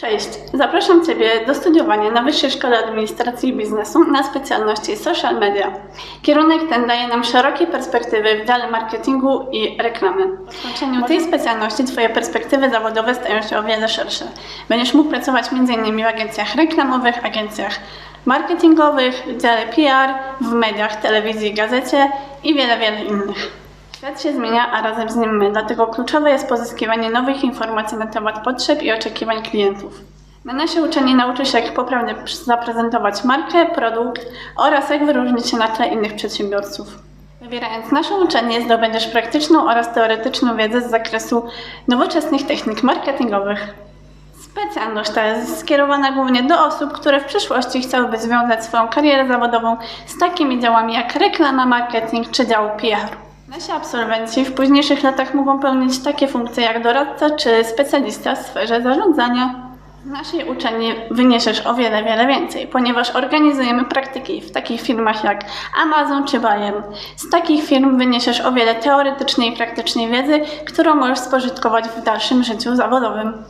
Cześć, zapraszam Ciebie do studiowania na Wyższej Szkole Administracji i Biznesu na specjalności Social Media. Kierunek ten daje nam szerokie perspektywy w dziale marketingu i reklamy. Po skończeniu tej specjalności Twoje perspektywy zawodowe stają się o wiele szersze. Będziesz mógł pracować m.in. w agencjach reklamowych, agencjach marketingowych, w dziale PR, w mediach, telewizji, gazecie i wiele, wiele innych. Świat się zmienia, a razem z nim my, dlatego kluczowe jest pozyskiwanie nowych informacji na temat potrzeb i oczekiwań klientów. Na nasze uczenie nauczy się, jak poprawnie zaprezentować markę, produkt oraz jak wyróżnić się na tle innych przedsiębiorców. Wybierając nasze uczenie, zdobędziesz praktyczną oraz teoretyczną wiedzę z zakresu nowoczesnych technik marketingowych. Specjalność ta jest skierowana głównie do osób, które w przyszłości chciałyby związać swoją karierę zawodową z takimi działami jak reklama, marketing czy dział PR. Nasi absolwenci w późniejszych latach mogą pełnić takie funkcje jak doradca czy specjalista w sferze zarządzania. Z naszej uczelni wyniesiesz o wiele, wiele więcej, ponieważ organizujemy praktyki w takich firmach jak Amazon czy Bayern. Z takich firm wyniesiesz o wiele teoretycznej i praktycznej wiedzy, którą możesz spożytkować w dalszym życiu zawodowym.